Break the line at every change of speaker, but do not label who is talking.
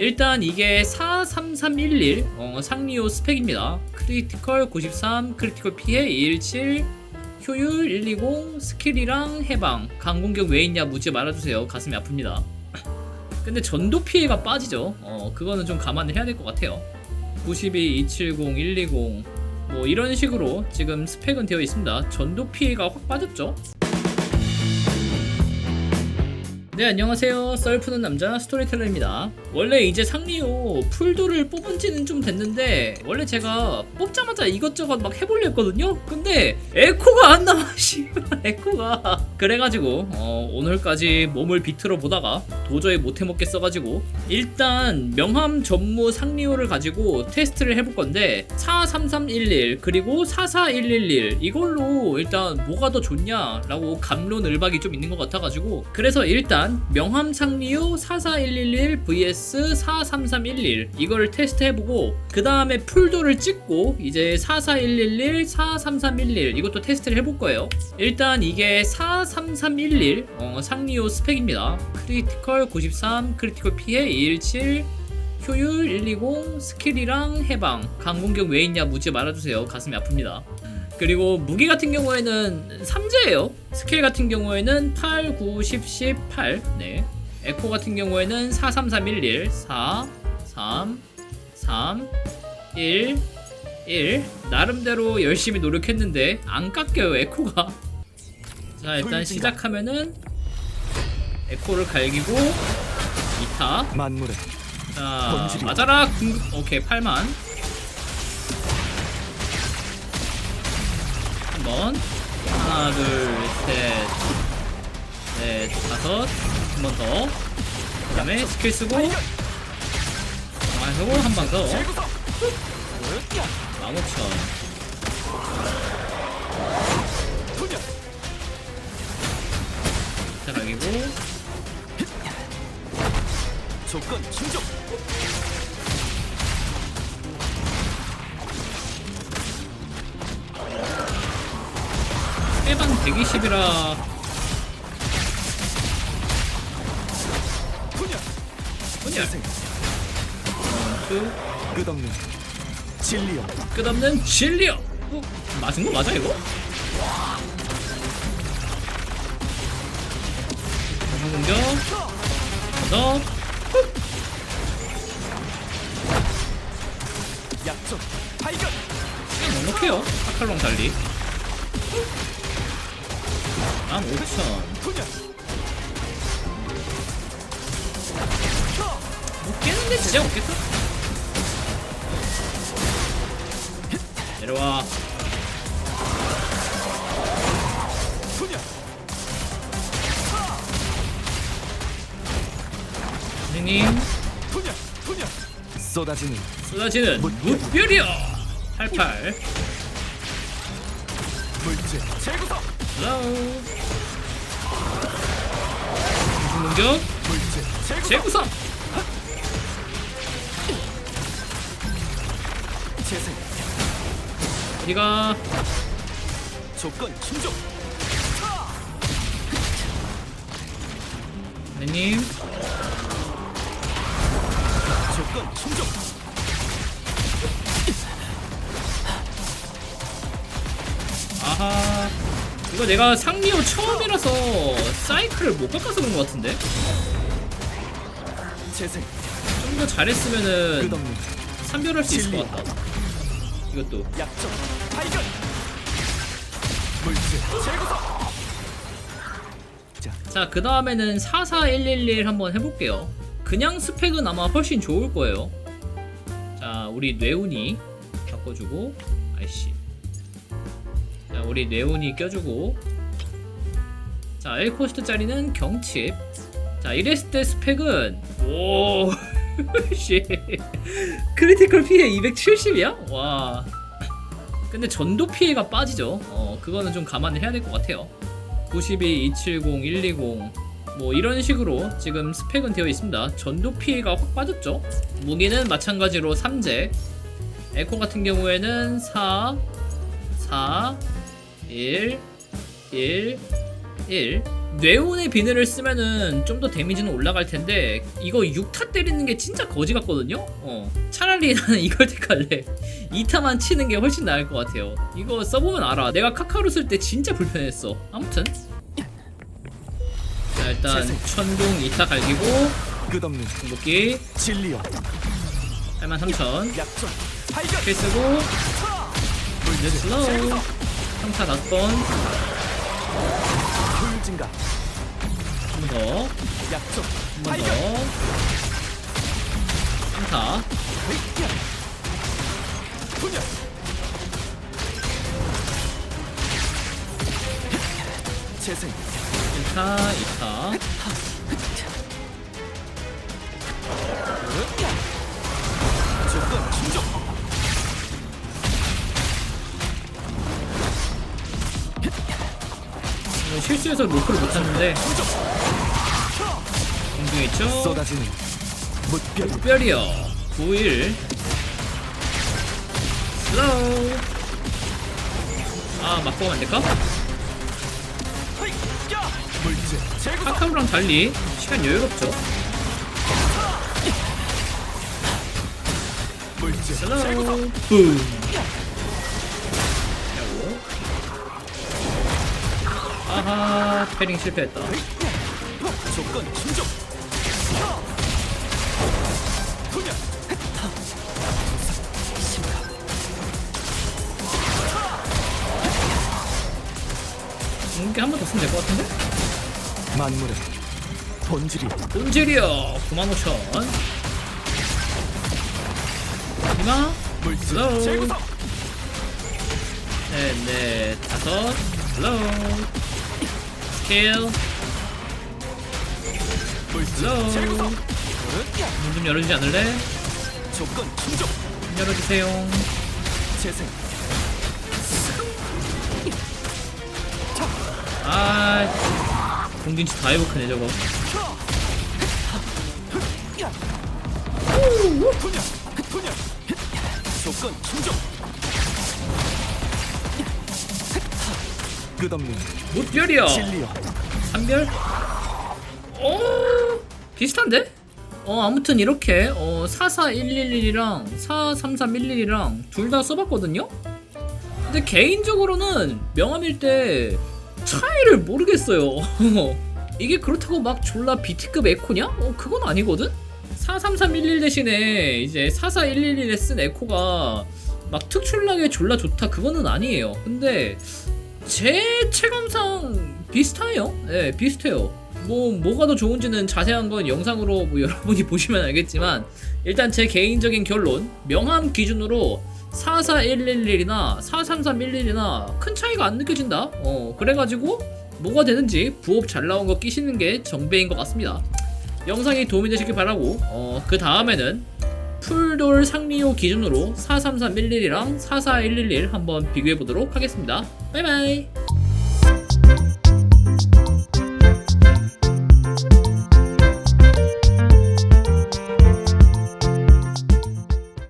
일단 이게 43311 어, 상리오 스펙입니다. 크리티컬 93, 크리티컬 피해 217, 효율 120, 스킬이랑 해방, 강공격 왜 있냐 묻지 말아주세요. 가슴이 아픕니다. 근데 전도 피해가 빠지죠. 어, 그거는 좀 감안을 해야 될 것 같아요. 92, 270, 120, 뭐 이런 식으로 지금 스펙은 되어 있습니다. 전도 피해가 확 빠졌죠. 네 안녕하세요. 썰 푸는 남자 스토리텔러입니다. 원래 이제 상리오 풀도를 뽑은 지는 좀 됐는데 원래 제가 뽑자마자 이것저것 막 해보려 했거든요. 근데 에코가 안 나와 씨발 에코가. 그래가지고 어, 오늘까지 몸을 비틀어 보다가 도저히 못 해먹겠어가지고 일단 명함 전무 상리오를 가지고 테스트를 해볼 건데 43311 그리고 44111 이걸로 일단 뭐가 더 좋냐라고 감론을박이 좀 있는 것 같아가지고 그래서 일단 명함 상리오 44111 vs 43311 이거를 테스트해보고 그 다음에 풀도를 찍고 이제 44111 43311 이것도 테스트를 해볼 거예요. 일단 이게 43311 어, 상리오 스펙입니다. 크리티컬 93 크리티컬 피해 217 효율 120 스킬이랑 해방. 강공격 왜 있냐 묻지 말아주세요. 가슴이 아픕니다 그리고 무기 같은 경우에는 3제예요. 스킬 같은 경우에는 8, 9, 10, 10, 8 네. 에코 같은 경우에는 4, 3, 3, 1, 1 4, 3, 3, 1 1 나름대로 열심히 노력했는데 안 깎여요 에코가. 자 일단 시작하면은 에코를 갈기고 2타.
만물의
자. 맞아라 궁극. 오케이 8만 번. 하나 둘셋넷 다섯. 한 번 더. 그 다음에 스킬 쓰고. 가만히 하고 한 방 더. 15,000자 가기고.
조건 충족
120이라.
분야
뭐냐
재생
그
끝없는 진리여
끝없는 진리요. 어? 맞은 거 맞아 이거? 전방 공격. 더
약점 발견.
그냥 넉넉해요. 아칼롱 달리 15,000
분야
못 깨는데 진짜 못 깼다 내려와. 선생님.
쏟아지는
쏟아지는 무별이여. 88
물질. 재구성
헬로우 공격?
물질 재구성!
네가?
조건 충족!
선생님.
조건 충족
이거 내가 상리오 처음이라서 사이클을 못 깎아서 그런 것 같은데?
재생.
좀 더 잘했으면은
끝없는
삼별할 수 있을. 것 같다. 이것도.
약점. 발견. 물질. 재구성. 자.
자그 다음에는 44111 한번 해볼게요. 그냥 스펙은 아마 훨씬 좋을 거예요. 자 우리 뇌운이 바꿔주고 아이씨 자 우리 뇌운이 껴주고 자 1코스트 짜리는 경칩 자 이랬을 때 스펙은 오 씨. 크리티컬 피해 270이야? 와 근데 전도 피해가 빠지죠 어 그거는 좀 감안을 해야 될 것 같아요 92, 270, 120, 뭐 이런 식으로 지금 스펙은 되어 있습니다. 전도 피해가 확 빠졌죠. 무기는 마찬가지로 3제. 에코 같은 경우에는 4, 4, 1, 1, 1. 뇌온의 비늘을 쓰면은 좀 더 데미지는 올라갈 텐데 이거 6타 때리는 게 진짜 거지 같거든요. 어. 차라리 나는 이걸 택할래. 2타만 치는 게 훨씬 나을 것 같아요. 이거 써보면 알아. 내가 카카로 쓸 때 진짜 불편했어. 아무튼. 자 일단. 천둥 2타 갈기고
끝없는
궁극기
진리여
83,000
약점 발견
킬 쓰고
물질
슬로우
제거
3타 5번
효율 증가
한번 더.
약점
한번
발견
더. 3타.
분열 재생
1타, 2타.
조건 충족
실수해서 로크를?
쏟아지는 무별.
특별이요. 91 슬로우. 아 맞고 안 될까?
물질 제거
카카오랑 달리 시간 여유롭죠?
물질
슬로우. 붐 아하 패링 실패했다.
조건 충족. 분열
이게 한 번 더 쓰면 될 것 같은데?
만물의 본질이
본질이요. 95,000 마지막
물질. 제거
넷, 넷, 다섯, 슬로 우 스케일
물질
슬로우
제거
문좀 열어주지 않을래?
조건 충족.
문 열어주세요.
재생.
아 공진치 다 회복하네 저거.
분열 분열 조건 충족 끝없는
무별이요
진리여
3별? 어 비슷한데? 어 아무튼 이렇게 어 44111이랑 43311이랑 둘 다 써봤거든요? 근데 개인적으로는 명함일 때 차이를 모르겠어요 이게 그렇다고 막 졸라 BT급 에코냐? 어 그건 아니거든? 43311 대신에 이제 44111에 쓴 에코가 막 특출나게 졸라 좋다 그거는 아니에요 근데 제 체감상 비슷해요. 네, 비슷해요. 뭐 뭐가 더 좋은지는 자세한 건 영상으로 뭐 여러분이 보시면 알겠지만 일단 제 개인적인 결론 명함 기준으로 44111이나 43311이나 큰 차이가 안 느껴진다. 어 그래가지고 뭐가 되는지 부업 잘 나온 거 끼시는 게 정배인 것 같습니다. 영상이 도움이 되시길 바라고 어 그 다음에는 풀돌 상리호 기준으로 43311이랑 44111 한번 비교해 보도록 하겠습니다. 바이바이.